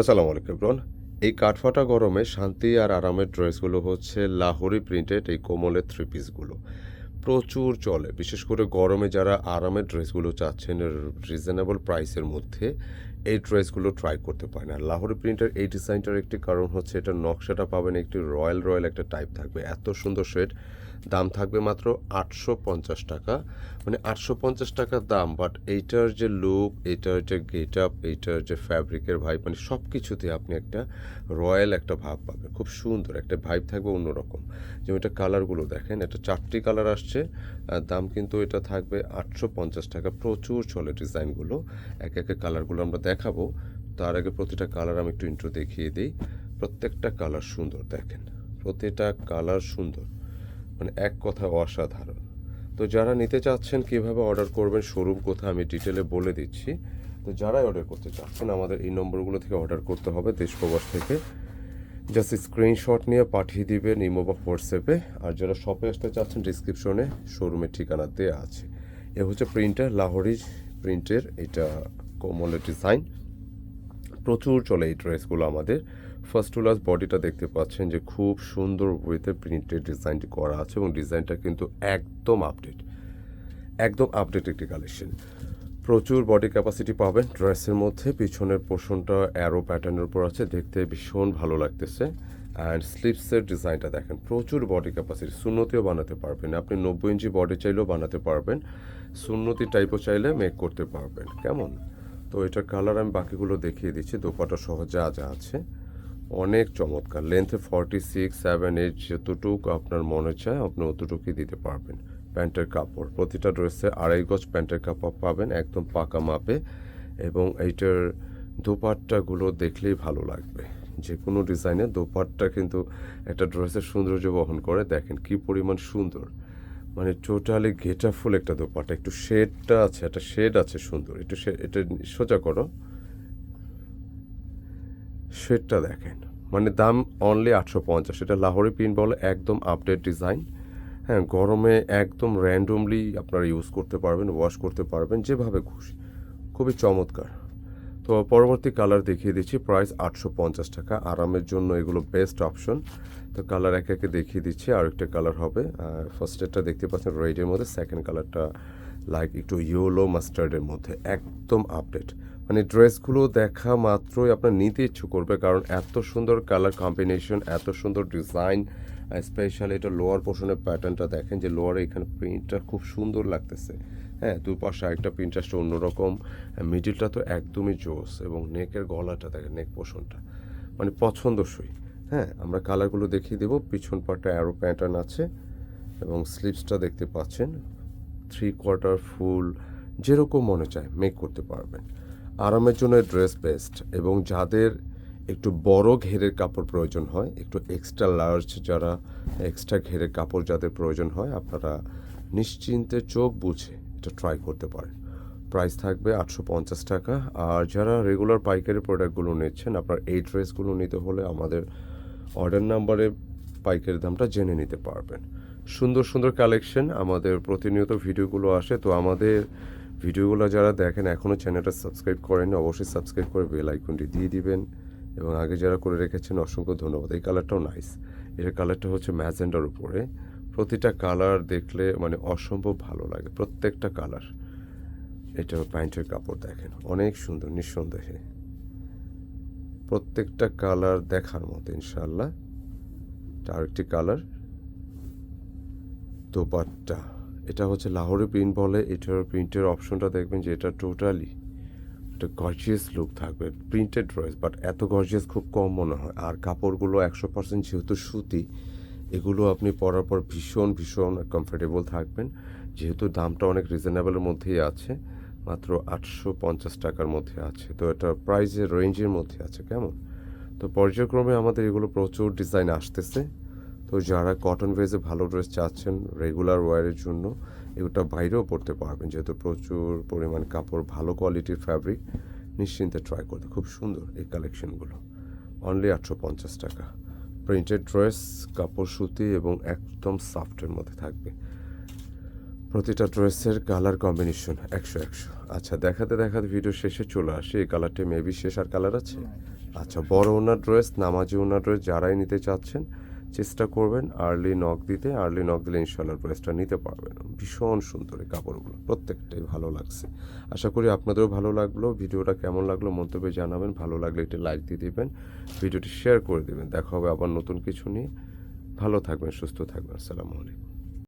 আসসালামু আলাইকুম ব্রন এই কাঠফাটা গরমে শান্তি আর আরামের ড্রেসগুলো হচ্ছে লাহোরি প্রিন্টেড এই কোমলের থ্রি পিসগুলো প্রচুর চলে, বিশেষ করে গরমে যারা আরামের ড্রেসগুলো চাচ্ছেন রিজনেবল প্রাইসের মধ্যে। এই ড্রেসগুলো ট্রাই করতে পারেন। আর লাহোরি প্রিন্টের এই ডিজাইনটার একটি কারণ হচ্ছে এটা নকশাটা পাবেন একটি রয়্যাল রয়্যাল একটা টাইপ থাকবে। এত সুন্দর শেড দাম থাকবে মাত্র আটশো পঞ্চাশ টাকা। মানে আটশো পঞ্চাশ টাকার দাম বাট এইটার যে লুক এইটার যে গেট আপ এইটার যে ফ্যাব্রিকের ভাইব মানে সব কিছুতে আপনি একটা রয়্যাল একটা ভাব পাবেন। খুব সুন্দর একটা ভাইব থাকবে অন্যরকম। যেমন এটা কালারগুলো দেখেন, এটা চারটি কালার আসছে। দাম কিন্তু এটা থাকবে আটশো পঞ্চাশ টাকা। প্রচুর চলে ডিজাইনগুলো। এক একে কালারগুলো আমরা দেখাবো। তার আগে প্রতিটা কালার আমি একটু ইন্ট্রো দেখিয়ে দিই। প্রত্যেকটা কালার সুন্দর, দেখেন। প্রতিটা কালার সুন্দর। মানে এক কথা অসাধারণ। তো যারা নিতে চাচ্ছেন কীভাবে অর্ডার করবেন শোরুম কোথায় আমি ডিটেলে বলে দিচ্ছি। তো যারাই অর্ডার করতে চাচ্ছেন, আমাদের এই নম্বরগুলো থেকে অর্ডার করতে হবে দেশ প্রবাস থেকে। জাস্ট স্ক্রিনশট নিয়ে পাঠিয়ে দিবেন ইমো বা হোয়াটসঅ্যাপে আর যারা শপে আসতে চাচ্ছেন ডিসক্রিপশনে শোরুমের ঠিকানা দেওয়া আছে। এ হচ্ছে প্রিন্টার লাহোরি প্রিন্টের এটা কোমলের ডিজাইন প্রচুর চলে এই ড্রেসগুলো আমাদের। ফার্স্ট টু লাস্ট বডিটা দেখতে পাচ্ছেন যে খুব সুন্দর ওয়েতে প্রিন্টের ডিজাইনটি করা আছে এবং ডিজাইনটা কিন্তু একদম আপডেট একদম আপডেট একটি কালেকশন প্রচুর বডি ক্যাপাসিটি পাবেন ড্রেসের মধ্যে। পিছনের পোর্শনটা অ্যারো প্যাটার্নের উপর আছে, দেখতে ভীষণ ভালো লাগতেছে। অ্যান্ড স্লিপসের ডিজাইনটা দেখেন, প্রচুর বডি ক্যাপাসিটি সুন্নতিও বানাতে পারবেন, আপনি নব্বই ইঞ্চি বডি চাইলেও বানাতে পারবেন। সুন্নতি টাইপও চাইলে মেক করতে পারবেন, কেমন? তো এটার কালার আমি বাকিগুলো দেখিয়ে দিচ্ছি, দোপাটা সহ যা যা আছে। অনেক চমৎকার লেন্থে ফর্টি সিক্স সেভেন এইট যতটুক আপনার মনে চায়, আপনি অতটুকুই দিতে পারবেন। প্যান্টের কাপড়। প্রতিটা ড্রেসে আড়াই গজ প্যান্টের কাপড় পাবেন, একদম পাকা মাপে। এবং এইটার দোপাট্টাগুলো দেখলেই ভালো লাগবে। যে কোনো ডিজাইনে দোপাট্টা কিন্তু একটা ড্রেসের সৌন্দর্য বহন করে। দেখেন কি পরিমাণ সুন্দর। মানে টোটালি ঘেটা ফুল একটা দোপাট্টা। একটু শেডটা আছে, একটা শেড আছে সুন্দর। একটু এটা সোজা করো। শেডটা দেখেন। মানে দাম অনলি আটশো পঞ্চাশ। এটা লাহোরি পিন বলে একদম আপডেট ডিজাইন হ্যাঁ গরমে একদম র্যান্ডমলি আপনারা ইউজ করতে পারবেন ওয়াশ করতে পারবেন, যেভাবে খুশি। খুবই চমৎকার। তো পরবর্তী কালার দেখিয়ে দিচ্ছি প্রাইস আটশো পঞ্চাশ টাকা। আরামের জন্য এগুলো বেস্ট অপশন তো কালার একে একে দেখিয়ে দিচ্ছি আর একটা কালার হবে ফার্স্ট এটা দেখতে পাচ্ছেন রেডের মধ্যে সেকেন্ড কালারটা লাইক একটু ইয়েলো মাস্টার্ডের মধ্যে। একদম আপডেট মানে ড্রেসগুলো দেখা মাত্রই আপনার নিতে ইচ্ছু করবে, কারণ এত সুন্দর কালার কম্বিনেশন এত সুন্দর ডিজাইন স্পেশালি এটা লোয়ার পোর্শনের প্যাটার্নটা দেখেন যে লোয়ারে এখানে প্রিন্টটা খুব সুন্দর লাগতেছে। হ্যাঁ দুপাশে আরেকটা প্রিন্ট আসছে অন্যরকম। মিডিলটা তো একদমই জোস এবং নেকের গলাটা দেখেন নেক পোর্শনটা মানে পছন্দসই। হ্যাঁ আমরা কালারগুলো দেখিয়ে দেবো। পিছন পাটটা অ্যারো প্যাটার্ন আছে এবং স্লিপসটা দেখতে পাচ্ছেন। থ্রি কোয়ার্টার ফুল যেরকম মনে চায় মেক করতে পারবেন। আরামের জন্য ড্রেস বেস্ট এবং যাদের একটু বড় ঘেরের কাপড় প্রয়োজন হয়, একটু এক্সট্রা লার্জ যারা এক্সট্রা ঘেরের কাপড় যাদের প্রয়োজন হয়, আপনারা নিশ্চিন্তে চোখ বুঝে এটা ট্রাই করতে পারেন। প্রাইস থাকবে আটশো পঞ্চাশ টাকা। আর যারা রেগুলার পাইকারি প্রোডাক্টগুলো নিচ্ছেন, আপনার এই ড্রেসগুলো নিতে হলে আমাদের অর্ডার নাম্বারে পাইকারি দামটা জেনে নিতে পারবেন। সুন্দর সুন্দর কালেকশন আমাদের প্রতিনিয়ত ভিডিওগুলো আসে। তো আমাদের ভিডিওগুলো যারা দেখেন এখনও চ্যানেলটা সাবস্ক্রাইব করেন অবশ্যই সাবস্ক্রাইব করে বেল আইকনটি দিয়ে দিবেন। এবং আগে যারা করে রেখেছেন, অসংখ্য ধন্যবাদ। এই কালারটাও নাইস এর কালারটা হচ্ছে ম্যাজেন্ডার উপরে। প্রতিটা কালার দেখলে মানে অসম্ভব ভালো লাগে, প্রত্যেকটা কালার। এটা প্যান্টের কাপড় দেখেন, অনেক সুন্দর, নিঃসন্দেহে। প্রত্যেকটা কালার দেখার মতো ইনশাল্লাহ আরেকটি কালার। দোপাট্টা। এটা হচ্ছে লাহোরি প্রিন্ট বলে, এটার প্রিন্টের অপশনটা দেখবেন যে এটা টোটালি একটা গর্জিয়াস লুক থাকবে প্রিন্টেড ড্রেস বাট এত গর্জিয়াস খুব কম মনে হয়। আর কাপড়গুলো একশো পার্সেন্ট যেহেতু সুতি, এগুলো আপনি পরার পর ভীষণ ভীষণ কমফোর্টেবল থাকবেন। যেহেতু দামটা অনেক রিজনেবলের মধ্যেই আছে, মাত্র আটশো পঞ্চাশ টাকার মধ্যে আছে। তো এটা প্রাইসের রেঞ্জের মধ্যে আছে, কেমন? তো পর্যায়ক্রমে আমাদের এগুলো প্রচুর ডিজাইন আসতেছে। তো যারা কটন বেজে ভালো ড্রেস চাচ্ছেন রেগুলার ওয়ারের জন্য এগুলো বাইরেও পড়তে পারবেন। যেহেতু প্রচুর পরিমাণ কাপড় ভালো কোয়ালিটির ফ্যাব্রিক নিশ্চিন্তে ট্রাই করতে। খুব সুন্দর এই কালেকশনগুলো অনলি আটশো পঞ্চাশ টাকা। প্রিন্টেড ড্রেস কাপড় সুতি এবং একদম সফটের মধ্যে থাকবে। প্রতিটা ড্রেসের কালার কম্বিনেশন একশো একশো। আচ্ছা দেখাতে দেখাতে ভিডিও শেষে চলে আসে। এই কালারটি মেবি শেষ আর কালার আছে? আচ্ছা বড় ওনার ড্রেস নামাজি ওনার ড্রেস যারাই নিতে চাচ্ছেন চেষ্টা করবেন আর্লি নক দিতে আর্লি নক দিলে ইনশাল্লাহ প্রাইসটা নিতে পারবেন। ভীষণ সুন্দর এই কাপড়গুলো, প্রত্যেকটাই ভালো লাগছে। আশা করি আপনাদেরও ভালো লাগল, ভিডিওটা কেমন লাগল মন্তব্যে জানাবেন, ভালো লাগলে একটি লাইক দিয়ে দেবেন, ভিডিওটি শেয়ার করে দেবেন। দেখা হবে আবার নতুন কিছু নিয়ে। ভালো থাকবেন, সুস্থ থাকবেন, আসসালামু আলাইকুম।